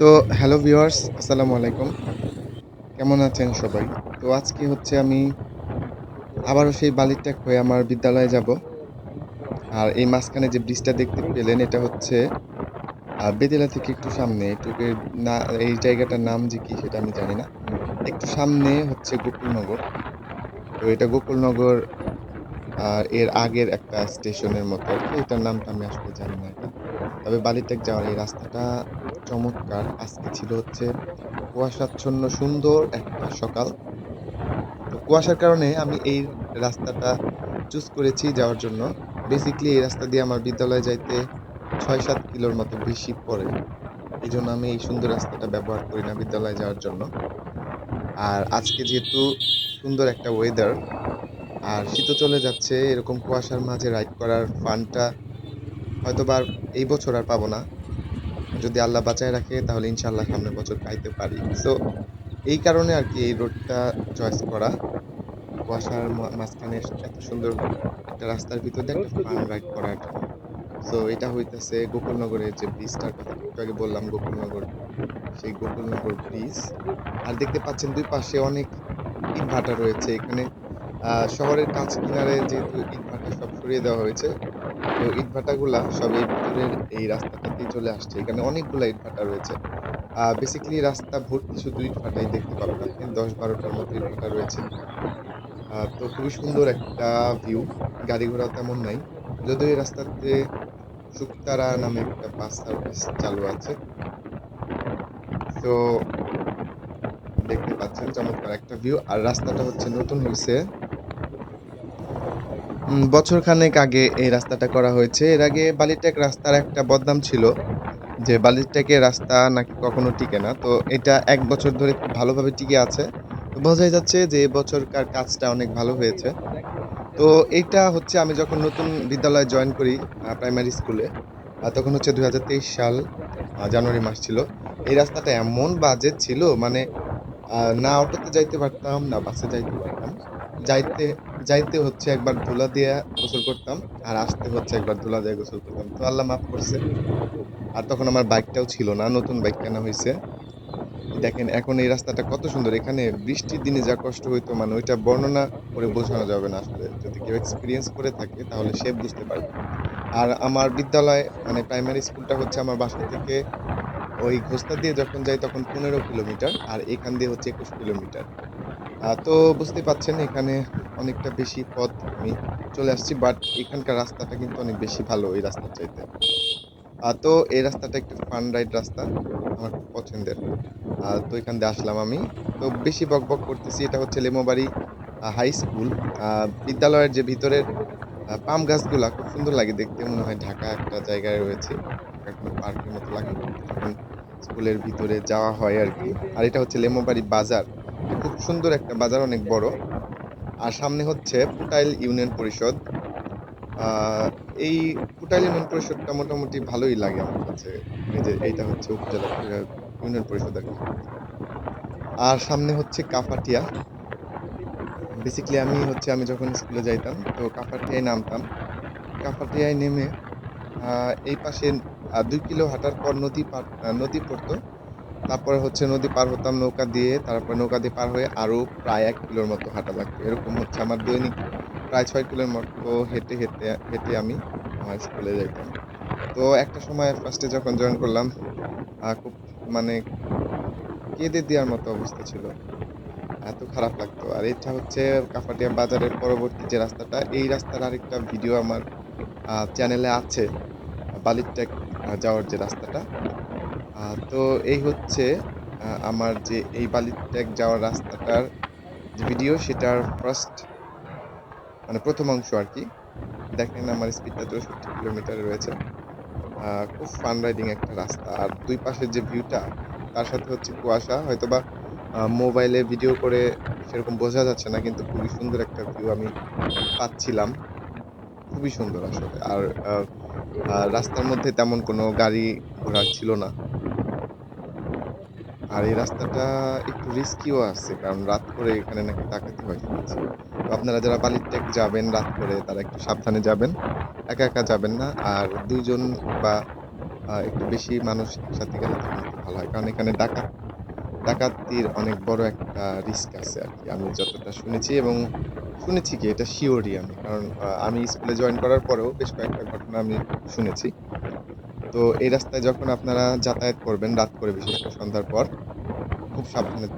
তো hello viewers আসসালামু আলাইকুম। কেমন আছেন সবাই? তো আজকে হচ্ছে আমি আবারও সেই বালিরটেক হয়ে আমার বিদ্যালয়ে যাব। আর এই মাঝখানে যে ব্রিজটা দেখতে পেলেন, এটা হচ্ছে বেদেলা থেকে একটু সামনে এটুকে না, এই জায়গাটার নাম যে কি সেটা আমি জানি না। একটু সামনে হচ্ছে গোকুলনগর। তো এটা গোকুলনগর আ এর আগের একটা স্টেশনের মতো আরকি। এটার নামটা আমি আসলে জানি না এটা। তবে বালিরটেক যাওয়ার এই রাস্তাটা চমৎকার। আজকে ছিল হচ্ছে কুয়াশাচ্ছন্ন সুন্দর একটা সকাল। তো কুয়াশার কারণে আমি এই রাস্তাটা চুজ করেছি যাওয়ার জন্য। বেসিক্যালি এই রাস্তা দিয়ে আমার বিদ্যালয়ে যাইতে ৬-৭ কিলোর মতো বেশি পড়ে। এই জন্য আমি এই সুন্দর রাস্তাটা ব্যবহার করি না বিদ্যালয়ে যাওয়ার জন্য। আর আজকে যেহেতু সুন্দর একটা ওয়েদার আর শীতও চলে যাচ্ছে এরকম কুয়াশার মাঝে রাইড করার ফানটা হয়তোবা আর এই বছর আর পাবো না। যদি আল্লাহ বাঁচায় রাখে তাহলে ইনশাল্লাহ সামনের বছর পাইতে পারি। সো এই কারণে আর কি এই রোডটা চয়েস করা। কুয়াশার মাঝখানে এত সুন্দর একটা রাস্তার ভিতর একটা ফান রাইড করার। সো এটা হইতেছে গোকুলনগরের যে ব্রিজটার কথা একটু আগে বললাম গোকুলনগর, সেই গোকুলনগর ব্রিজ। আর দেখতে পাচ্ছেন দুই পাশে অনেক ইটভাটা রয়েছে। এখানে শহরের কাছ কিনারে যেহেতু ইটভাটা সব সরিয়ে দেওয়া হয়েছে। তো ইটভাটাগুলা সব এই ভিতরের এই রাস্তাটাতেই চলে আসছে। এখানে অনেকগুলা ইটভাটা রয়েছে। বেসিক্যালি রাস্তা ভর্তি শুধু ইটভাটাই দেখতে পাবেন আপনি। ১০-১২ টার মতো ইটভাটা রয়েছে। তো খুবই সুন্দর একটা ভিউ। গাড়ি ঘোড়া তেমন নাই। যদিও এই রাস্তাতে শুকতারা নামে একটা বাস সার্ভিস চালু আছে। তো দেখতে পাচ্ছেন চমৎকার একটা ভিউ। আর রাস্তাটা হচ্ছে নতুন হইছে। বছরখানেক আগে এই রাস্তাটা করা হয়েছে। এর আগে বালিরটেক রাস্তার একটা বদনাম ছিল যে বালিরটেকের রাস্তা নাকি কখনো টিকে না। তো এটা এক বছর ধরে খুব ভালোভাবে টিকে আছে। বোঝাই যাচ্ছে যে এবছরকার কাজটা অনেক ভালো হয়েছে। তো এইটা হচ্ছে আমি যখন নতুন বিদ্যালয়ে জয়েন করি প্রাইমারি স্কুলে, তখন হচ্ছে ২০২৩ সাল জানুয়ারি মাস ছিল। এই রাস্তাটা এমন বাজে ছিল মানে না অটোতে যাইতে পারতাম, না বাসে যাইতে পারতাম। যাইতে যাইতে হচ্ছে একবার ধুলা দিয়া গোসল করতাম। আর আসতে হচ্ছে একবার ধুলা দিয়ে গোসল করতাম। তো আল্লাহ মাফ করছে। আর তখন আমার বাইকটাও ছিল না। নতুন বাইক কেনা হয়েছে দেখেন এখন এই রাস্তাটা কত সুন্দর। এখানে বৃষ্টির দিনে যা কষ্ট হইতো মানে ওইটা বর্ণনা করে বোঝানো যাবে না আসলে। যদি কেউ এক্সপিরিয়েন্স করে থাকে, তাহলে সে বুঝতে পারবে। আর আমার বিদ্যালয় মানে প্রাইমারি স্কুলটা হচ্ছে আমার বাসা থেকে ওই ঘোস্তা দিয়ে যখন যাই তখন ১৫ কিলোমিটার। আর এখান দিয়ে হচ্ছে ২১ কিলোমিটার। তো বুঝতেই পারছেন এখানে অনেকটা বেশি পথ আমি চলে আসছি। বাট এখানকার রাস্তাটা কিন্তু অনেক বেশি ভালো এই রাস্তার চাইতে। তো এই রাস্তাটা একটু ফান রাইড রাস্তা। আমার খুব পছন্দের। তো এখান দিয়ে আসলাম আমি। তো বেশি বক বক করতেছি। এটা হচ্ছে লেমোবাড়ি হাই স্কুল। বিদ্যালয়ের যে ভিতরের পাম গাছগুলা খুব সুন্দর লাগে দেখতে। মনে হয় ঢাকা একটা জায়গায় রয়েছে। কোনো পার্কের মতো লাগে স্কুলের ভিতরে যাওয়া হয় আর কি আর এটা হচ্ছে লেমোবাড়ি বাজার। খুব সুন্দর একটা বাজার, অনেক বড়। আর সামনে হচ্ছে পুটাইল ইউনিয়ন পরিষদ। এই পুটাইল ইউনিয়ন পরিষদটা মোটামুটি ভালোই লাগে আমার কাছে। এই যে এইটা হচ্ছে উপজেলা ইউনিয়ন পরিষদ আরকি। আর সামনে হচ্ছে কাফাটিয়া। বেসিক্যালি আমি হচ্ছে, আমি যখন স্কুলে যাইতাম, তো কাফাটিয়ায় নামতাম। কাফাটিয়ায় নেমে এই পাশে দুই কিলো হাঁটার পর নদী পার নদী পড়তো। তারপরে হচ্ছে নদী পার হতাম নৌকা দিয়ে। তারপর নৌকা দিয়ে পার হয়ে আরও প্রায় এক কিলোর মতো হাঁটা লাগতো। এরকম হচ্ছে আমার দৈনিক প্রায় ছয় কিলোর মতো হেঁটে, হেঁটে, হেঁটে আমি আমার স্কুলে যাইতাম। তো একটা সময় ফার্স্টে যখন জয়েন করলাম খুব মানে কেঁদে দেওয়ার মতো অবস্থা ছিল। এত খারাপ লাগতো। আর এটা হচ্ছে কাপাটিয়া বাজারের পরবর্তী যে রাস্তাটা, এই রাস্তার আরেকটা ভিডিও আমার চ্যানেলে আছে। বালিরটেক যাওয়ার যে রাস্তাটা। তো এই হচ্ছে আমার যে এই বালিরটেক যাওয়ার রাস্তাটার যে ভিডিও সেটার ফার্স্ট মানে প্রথম অংশ আর কি দেখেন আমার স্পিডটা ৬৪ কিলোমিটারে রয়েছে। খুব ফান রাইডিং একটা রাস্তা। আর দুই পাশের যে ভিউটা তার সাথে হচ্ছে কুয়াশা। হয়তোবা মোবাইলে ভিডিও করে সেরকম বোঝা যাচ্ছে না, কিন্তু খুবই সুন্দর একটা ভিউ আমি পাচ্ছিলাম। খুবই সুন্দর আসলে। আর রাস্তার মধ্যে তেমন কোনো গাড়ি ঘোড়া ছিল না। আর এই রাস্তাটা একটু রিস্কিও আছে। কারণ রাত করে এখানে নাকি ডাকাতি হয় শুনেছি। তো আপনারা যারা বালিরটেক যাবেন রাত করে তারা একটু সাবধানে যাবেন। একা, একা যাবেন না। আর ২ জন বা একটু বেশি মানুষ একসাথে গেলে তখন ভালো হয়। কারণ এখানে ডাকাত ডাকাতির অনেক বড় একটা রিস্ক আছে আর কি আমি যতটা শুনেছি এবং শুনেছি কি এটা সিউরই আমি। কারণ আমি স্কুলে জয়েন করার পরেও বেশ কয়েকটা ঘটনা আমি শুনেছি। তো এই রাস্তায় যখন আপনারা যাতায়াত করবেন রাত করে, বিশেষ করে সন্ধ্যার পর, খুব সাবধানে